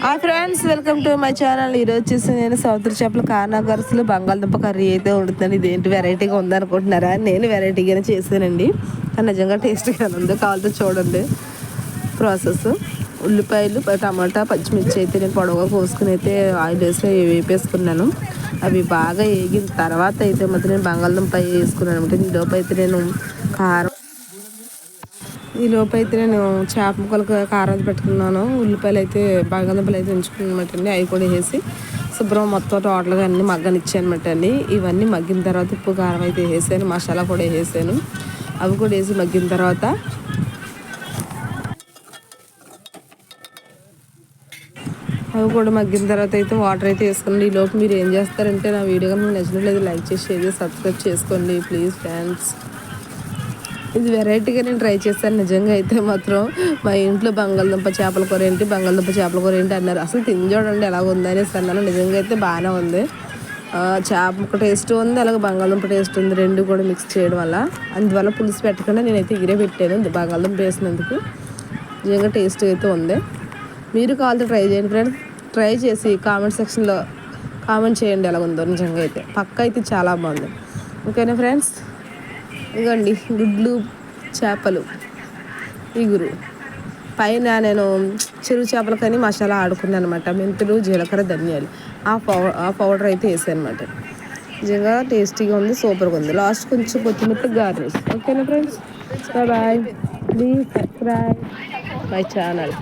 Hi friends welcome to my channel ఈరోజు వచ్చేసి నేను సముద్ర చేపలు కానా బంగాళదుంప కర్రీ అయితే వండుతాను. ఇదేంటి వెరైటీగా ఉందనుకుంటున్నారా? నేను వెరైటీగానే చేశానండి కానీ నిజంగా టేస్ట్గా ఉంది. కావాలతో చూడండి. ప్రాసెస్ ఉల్లిపాయలు టమాటా పచ్చిమిర్చి అయితే నేను పొడవుగా కోసుకుని అయితే ఆయిల్ వేసి వేపేసుకున్నాను. అవి బాగా వేగిన తర్వాత అయితే మాత్రం నేను బంగాళదుంప వేసుకున్నాను. అనమాట ఈలోపు అయితే నేను కారం ఈ లోపైతే అయితే నేను చేప ముక్కలకు కారం పెట్టుకున్నాను. ఉల్లిపాయలు అయితే బంగాళదుంపలు అయితే ఉంచుకున్నమాట అండి. అవి కూడా వేసి శుభ్రం మొత్తం టోటల్గా అన్ని మగ్గనిచ్చానమాట అండి. ఇవన్నీ మగ్గిన తర్వాత ఉప్పు కారం అయితే వేసాను. మసాలా కూడా వేసాను. అవి కూడా వేసి మగ్గిన తర్వాత అవి కూడా మగ్గిన తర్వాత అయితే వాటర్ అయితే వేసుకోండి ఈలోపు మీరు ఏం చేస్తారంటే నా వీడియో కనుక నచ్చినట్లయితే లైక్ చేసి షేర్ చేసి సబ్స్క్రైబ్ చేసుకోండి. Please friends. ఇది వెరైటీగా నేను ట్రై చేశాను. నిజంగా అయితే మాత్రం మా ఇంట్లో బంగాళదుంప చేపల కూర ఏంటి బంగాళదుంప చేపల కూర ఏంటి అన్నారు. అసలు తిని చూడండి ఎలా ఉందనేసి అన్నాను. నిజంగా అయితే బాగానే ఉంది. చేప ఒక టేస్ట్ ఉంది అలాగే బంగాళదుంప టేస్ట్ ఉంది. రెండు కూడా మిక్స్ చేయడం వల్ల. అందువల్ల పులుసు పెట్టకుండా నేనైతే ఇగిరే పెట్టాను. బంగాళదుంప వేసినందుకు నిజంగా టేస్ట్ అయితే ఉంది. మీరు కావాలంటే ట్రై చేయండి ఫ్రెండ్స్ ట్రై చేసి కామెంట్ సెక్షన్లో కామెంట్ చేయండి ఎలా ఉందో నిజంగా అయితే పక్క అయితే చాలా బాగుంది. ఓకేనా ఫ్రెండ్స్ ఇదిగోండి గుడ్లు చేపలు. ఇగురు. పైన నేను చెరువు చేపలు కానీ మసాలా ఆడుకున్నాను అనమాట మెంతులు జీలకర్ర ధనియాలు. ఆ పౌ ఆ పౌడర్ అయితే వేసాను అనమాట నిజంగా టేస్టీగా ఉంది సూపర్గా ఉంది. లాస్ట్ కొంచెం కొత్తిమీర గార్నిష్ ఓకేనా friends? Bye please subscribe my channel.